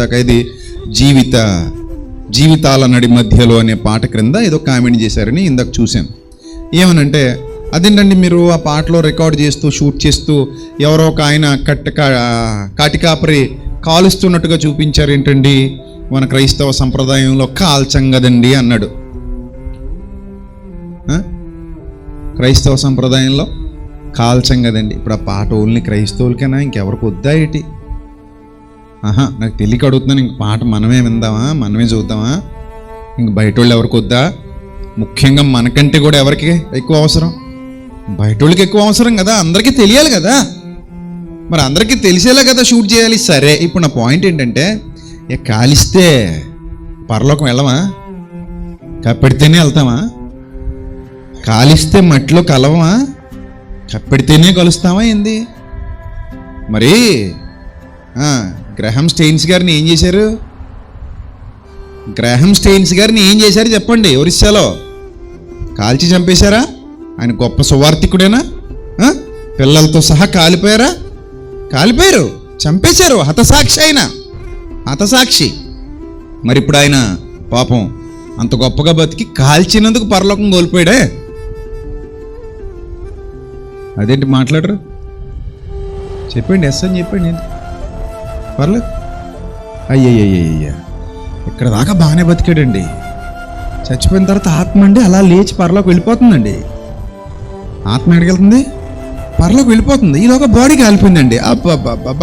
ఇందాక ఇది జీవిత జీవితాల నడి మధ్యలో అనే పాట క్రింద ఏదో కామెంట్ చేశారని ఇందాక చూశాను. ఏమనంటే అదేంటండి మీరు ఆ పాటలో రికార్డ్ చేస్తూ షూట్ చేస్తూ ఎవరో ఒక ఆయన కట్ట కాటికాపరి కాలుస్తున్నట్టుగా చూపించారు ఏంటండి మన క్రైస్తవ సంప్రదాయంలో కాల్చం కదండి అన్నాడు. క్రైస్తవ సంప్రదాయంలో కాల్చం కదండి. ఇప్పుడు ఆ పాట ఓన్లీ క్రైస్తవులకైనా? ఇంకెవరికి వద్దా ఏంటి? ఆహా నాకు తెలియక అడుగుతున్నాను ఇంక పాట మనమే విందామా మనమే చూద్దామా? ఇంక బయట వాళ్ళు ఎవరికి వద్దా ముఖ్యంగా మనకంటే కూడా ఎవరికి ఎక్కువ అవసరం? బయట వాళ్ళకి ఎక్కువ అవసరం కదా అందరికీ తెలియాలి కదా? మరి అందరికీ తెలిసేలా కదా షూట్ చేయాలి? సరే ఇప్పుడు నా పాయింట్ ఏంటంటే ఇక కాలిస్తే పరలోకం వెళ్ళమా? కప్పెడితేనే వెళ్తామా? కాలిస్తే మట్టిలో కలవమా? కప్పెడితేనే కలుస్తామా ఏంది? మరి గ్రహం స్టెయిన్స్ గారిని ఏం చేశారు? గ్రహం స్టెయిన్స్ గారిని ఏం చేశారు చెప్పండి ఒరిస్సాలో? కాల్చి చంపేశారా? ఆయన గొప్ప సువార్థికుడేనా? పిల్లలతో సహా కాలిపోయారా? కాలిపోయారు చంపేశారు హతసాక్షి ఆయన. హతసాక్షి. మరి ఇప్పుడు ఆయన పాపం అంత గొప్పగా బతికి కాల్చినందుకు పరలోకం కోల్పోయాడే. అదేంటి మాట్లాడరు? చెప్పండి ఎస్ అని చెప్పండి. ఏంటి? పర్లేదు. అయ్యయ్యయ్యయ్య. ఇక్కడ దాకా బాగానే బతికాడండి. చచ్చిపోయిన తర్వాత ఆత్మ అండి అలా లేచి పరలోకి వెళ్ళిపోతుందండి. ఆత్మ ఎక్కడికి పర్లోకి పరలోకి వెళ్ళిపోతుంది ఈలోగా బాడీ కాలిపోయిందండి. అబ్బా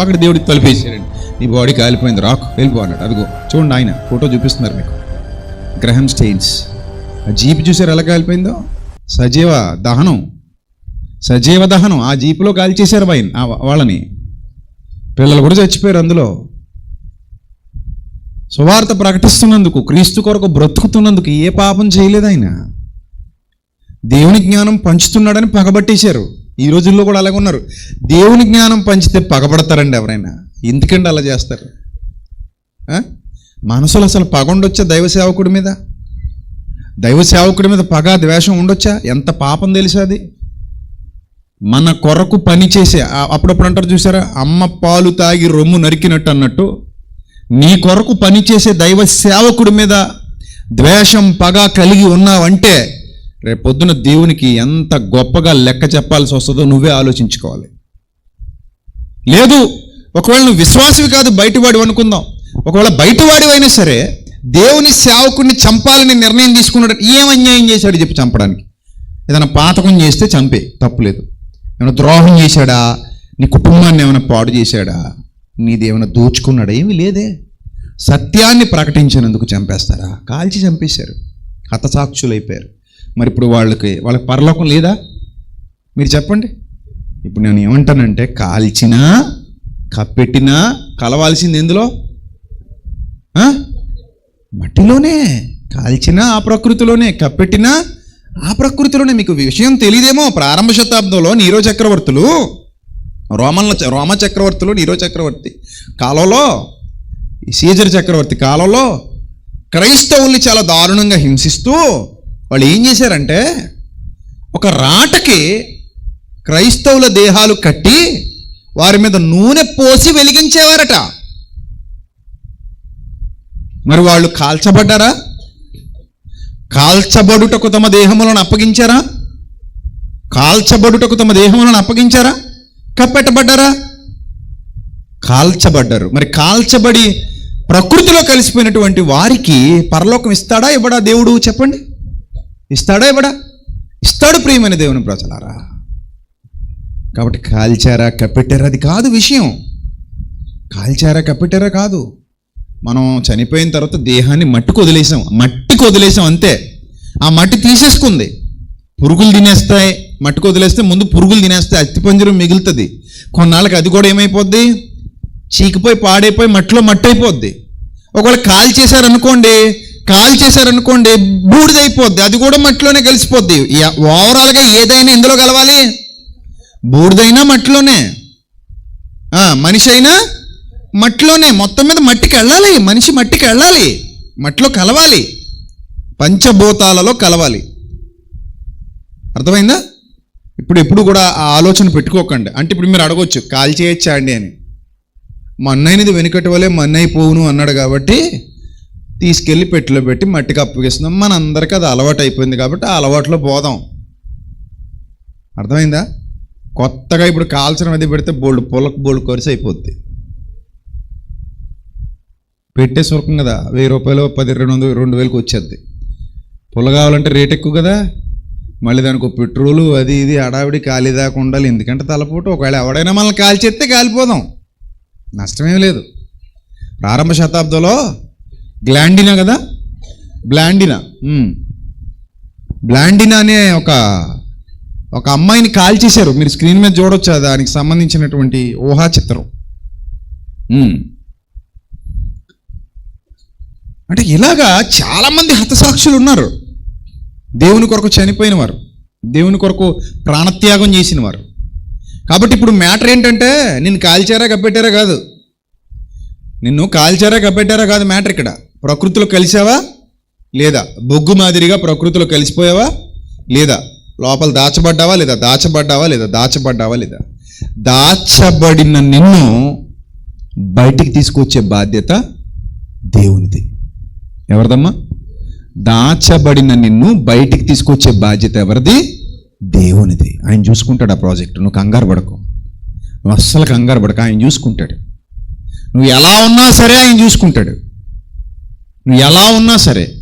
అక్కడ దేవుడికి తలిపేసారండి నీ బాడీ కాలిపోయింది. రాకు వెళ్ళిపో అన్నాడు. అదిగో చూడండి ఆయన ఫోటో చూపిస్తున్నారు మీకు. గ్రహం స్టెయిన్స్. ఆ జీప్ చూసారు ఎలా కాలిపోయిందో? సజీవ దహనం. సజీవ దహనం. ఆ జీపులో కాల్చేశారు ఆయన వాళ్ళని. పిల్లలు కూడా చచ్చిపోయారు అందులో. సువార్త ప్రకటిస్తున్నందుకు క్రీస్తు కొరకు బ్రతుకుతున్నందుకు ఏ పాపం చేయలేదు ఆయన. దేవుని జ్ఞానం పంచుతున్నాడని పగబట్టేశారు. ఈ రోజుల్లో కూడా అలాగే ఉన్నారు. దేవుని జ్ఞానం పంచితే పగబడతారండి ఎవరైనా. ఎందుకండి అలా చేస్తారు? మనసులు మనసులో అసలు పగ ఉండొచ్చా దైవ సేవకుడి మీద? దైవ సేవకుడి మీద పగ ద్వేషం ఉండొచ్చా? ఎంత పాపం తెలుసా అది? మన కొరకు పని చేసే అప్పుడప్పుడు అంటారు చూసారా? అమ్మ పాలు తాగి రొమ్ము నరికినట్టు అన్నట్టు. నీ కొరకు పనిచేసే దైవ సేవకుడి మీద ద్వేషం పగ కలిగి ఉన్నావంటే రేపు పొద్దున దేవునికి ఎంత గొప్పగా లెక్క చెప్పాల్సి వస్తుందో నువ్వే ఆలోచించుకోవాలి. లేదు ఒకవేళ నువ్వు విశ్వాసవి కాదు బయటవాడు అనుకుందాం. ఒకవేళ బయటవాడివైనా అయినా సరే దేవుని సేవకుడిని చంపాలని నిర్ణయం తీసుకున్నాడు ఏం అన్యాయం చేశాడు చెప్పి చంపడానికి. ఏదైనా పాతకం చేస్తే చంపే తప్పులేదు ఏమైనా ద్రోహం చేశాడా? నీ కుటుంబాన్ని ఏమైనా పాడు చేశాడా? నీది ఏమైనా దోచుకున్నాడా? ఏమీ లేదే. సత్యాన్ని ప్రకటించినందుకు చంపేస్తారా? కాల్చి చంపేశారు. హతసాక్షులైపోయారు. మరి ఇప్పుడు వాళ్ళకి వాళ్ళకి పరలోకం లేదా? మీరు చెప్పండి. ఇప్పుడు నేను ఏమంటానంటే కాల్చినా కప్పెట్టినా కలవాల్సింది ఎందులో? మట్టిలోనే. కాల్చినా ఆ ప్రకృతిలోనే. కప్పెట్టినా ఆ ప్రకృతిలోనే మీకు విషయం తెలియదేమో. ప్రారంభ శతాబ్దంలో నీరో చక్రవర్తులు రోమన్ల చ- రోమ చక్రవర్తులు నీరో చక్రవర్తి కాలంలో సీజర్ చక్రవర్తి కాలంలో క్రైస్తవుల్ని చాలా దారుణంగా హింసిస్తూ వాళ్ళు ఏం చేశారంటే ఒక రాటకి క్రైస్తవుల దేహాలు కట్టి వారి మీద నూనె పోసి వెలిగించేవారట. మరి వాళ్ళు కాల్చబడ్డారా? కాల్చబడుటకు తమ దేహములను అప్పగించారా? కాల్చబడుటకు తమ దేహములను అప్పగించారా? కప్పెట్టబడ్డారా? కాల్చబడ్డారు. మరి కాల్చబడి ప్రకృతిలో కలిసిపోయినటువంటి వారికి పరలోకం ఇస్తాడా ఇవ్వడా దేవుడు? చెప్పండి. ఇస్తాడా ఇవ్వడా? ఇస్తాడు ప్రియమైన దేవుని ప్రజలారా. కాబట్టి కాల్చారా కప్పెట్టారా? అది కాదు విషయం. కాల్చారా కప్పెట్టారా? కాదు. మనం చనిపోయిన తర్వాత దేహాన్ని మట్టికి వదిలేసాం. మట్టికి వదిలేసాం అంతే. ఆ మట్టి తీసేసుకుంది. పురుగులు తినేస్తాయి మట్టికి వదిలేస్తే ముందు పురుగులు తినేస్తాయి అస్థిపంజరం మిగులుతుంది. కొన్నాళ్ళకి అది కూడా ఏమైపోద్ది? చీకిపోయి పాడైపోయి మట్టిలో మట్టి అయిపోద్ది ఒకవేళ కాల్ చేశారనుకోండి కాల్ చేశారనుకోండి బూడిదైపోద్ది. అది కూడా మట్టిలోనే కలిసిపోద్ది. ఓవరాల్గా ఏదైనా ఎందులో కలవాలి? బూడిదైనా మట్టిలోనే. మనిషి అయినా మట్టిలోనే మొత్తం మీద మట్టికి వెళ్ళాలి మనిషి మట్టికి వెళ్ళాలి మట్టిలో కలవాలి పంచభూతాలలో కలవాలి. అర్థమైందా? ఇప్పుడు ఎప్పుడు కూడా ఆ ఆలోచన పెట్టుకోకండి. అంటే ఇప్పుడు మీరు అడగొచ్చు కాల్ చేయొచ్చా అండి అని. అన్నయ్యనిది వెనుకటి అన్నయ్య పోవును అన్నాడు కాబట్టి తీసుకెళ్ళి పెట్టిలో పెట్టి మట్టికి అప్పగిస్తున్నాం మనందరికీ అది అలవాటు అయిపోయింది కాబట్టి ఆ అలవాట్లో పోదాం. అర్థమైందా? కొత్తగా ఇప్పుడు కాల్చడం అది పెడితే బోల్డ్ పొలకు బోల్డ్ కొరిసి అయిపోద్ది పెట్టే సురకం కదా వెయ్యి రూపాయలు పది రెండు వందలు రెండు వేలకు వచ్చేది. పుల్ల కావాలంటే రేట్ ఎక్కువ కదా మళ్ళీ దానికి ఒక పెట్రోలు అది ఇది అడావిడి ఖాళీ దాకా ఉండాలి. ఎందుకంటే తలపోటు ఒకవేళ ఎవడైనా మనల్ని కాల్చేస్తే కాలిపోదాం. నష్టమేం లేదు. ప్రారంభ శతాబ్దంలో గ్లాండినా కదా? బ్లాండినా బ్లాండినా అనే ఒక ఒక అమ్మాయిని కాల్చేశారు. మీరు స్క్రీన్ మీద చూడొచ్చు దానికి సంబంధించినటువంటి ఊహా చిత్రం అంటే ఇలాగా చాలామంది హతసాక్షులు ఉన్నారు. దేవుని కొరకు చనిపోయిన వారు దేవుని కొరకు ప్రాణత్యాగం చేసిన వారు. కాబట్టి ఇప్పుడు మ్యాటర్ ఏంటంటే నిన్ను కాల్చారా కప్పెట్టారా కాదు. నిన్ను కాల్చారా కప్పెట్టారా కాదు మ్యాటర్ ఇక్కడ. ప్రకృతిలో కలిసావా? లేదా? బొగ్గు మాదిరిగా ప్రకృతిలో కలిసిపోయావా? లేదా? లోపల దాచబడ్డావా? లేదా దాచబడ్డావా? లేదా దాచబడ్డావా? లేదా? దాచబడిన నిన్ను బయటికి తీసుకొచ్చే బాధ్యత దేవునిది. ఎవరిదమ్మా? దాచబడిన నిన్ను బయటికి తీసుకొచ్చే బాధ్యత ఎవరిది? దేవునిది. ఆయన చూసుకుంటాడు ఆ ప్రాజెక్ట్. నువ్వు కంగారు పడకు. నువ్వు అస్సలు కంగారు పడక. ఆయన చూసుకుంటాడు. నువ్వు ఎలా ఉన్నా సరే ఆయన చూసుకుంటాడు. నువ్వు ఎలా ఉన్నా సరే.